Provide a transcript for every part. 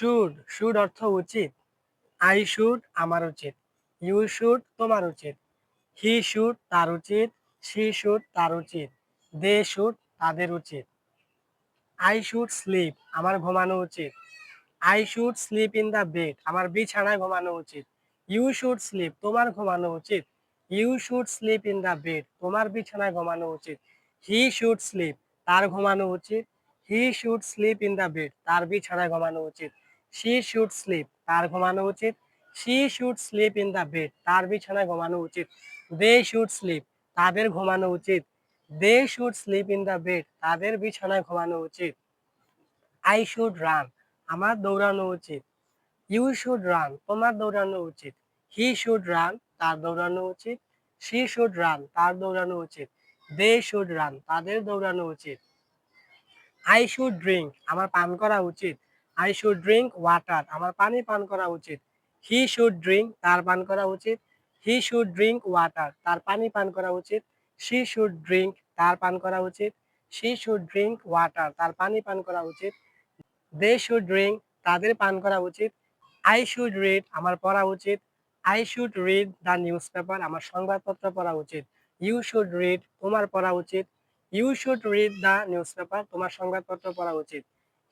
Should should অর্থ উচিত। I should আমার উচিত। ইউ শুড তোমার উচিত। হি শুড তার উচিত। সি শুড তার উচিত। দে শুড তাদের উচিত। আই শুড স্লিপ আমার ঘুমানো উচিত। I should sleep in the bed আমার বিছানায় ঘুমানো উচিত। ইউ শুড স্লিপ তোমার ঘুমানো উচিত। You should sleep in the bed তোমার বিছানায় ঘুমানো উচিত। হি শুড স্লিপ তার ঘুমানো উচিত। He should sleep in the bed তার বিছানায় ঘুমানো উচিত। শি শুড স্লিপ তার ঘুমানো উচিত। She should sleep in the bed তার বিছানায় ঘুমানো উচিত। দে শুড স্লিপ তাদের ঘুমানো উচিত। They should sleep in the bed তাদের বিছানায় ঘুমানো উচিত। আই শুড রান আমার দৌড়ানো উচিত। ইউ শুড রান তোমার দৌড়ানো উচিত। হি শুড রান তার দৌড়ানো উচিত। শি শুড রান তার দৌড়ানো উচিত। দে শুড রান তাদের দৌড়ানো উচিত। আই শুড ড্রিঙ্ক আমার পান করা উচিত। আই শুড ড্রিঙ্ক ওয়াটার আমার পানি পান করা উচিত। হি শুড ড্রিঙ্ক তার পান করা উচিত। হি শুড ড্রিঙ্ক ওয়াটার তার পানি পান করা উচিত। শি শুড ড্রিঙ্ক তার পান করা উচিত। শি শুড ড্রিঙ্ক ওয়াটার তার পানি পান করা উচিত। দে শুড ড্রিঙ্ক তাদের পান করা উচিত। আই শুড রিড আমার পড়া উচিত। I should read the newspaper আমার সংবাদপত্র পড়া উচিত। ইউ শুড রিড তোমার পড়া উচিত। You should read the newspaper তোমার সংবাদপত্র পড়া উচিত।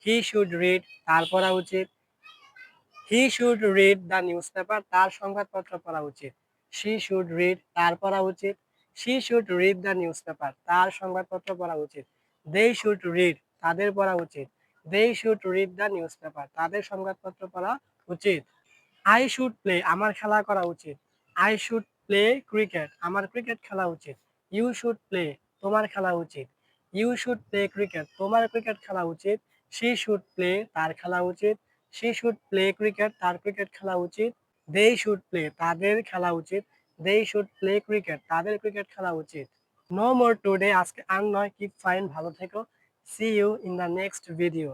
হি শুড রিড তার পড়া উচিত। He should read the newspaper তার সংবাদপত্র পড়া উচিত। শি শুড রিড তার পড়া উচিত। She should read the newspaper তার সংবাদপত্র পড়া উচিত। দে শুড রিড তাদের পড়া উচিত। They should read the newspaper তাদের সংবাদপত্র পড়া উচিত। আই শুড প্লে আমার খেলা করা উচিত। আই শুড প্লে ক্রিকেট আমার ক্রিকেট খেলা উচিত। ইউ শুড প্লে তোমার খেলা উচিত। ইউ শুড প্লে ক্রিকেট তোমার ক্রিকেট খেলা উচিত। শি শুড প্লে তার খেলা উচিত। সি শুড প্লে ক্রিকেট তার ক্রিকেট খেলা উচিত। দে শুড প্লে তাদের খেলা উচিত। দে শুড প্লে ক্রিকেট তাদের ক্রিকেট খেলা উচিত। নো মোর টুডে আজকে আর নয়। কিপ ফাইন ভালো থেকো। See you in the next video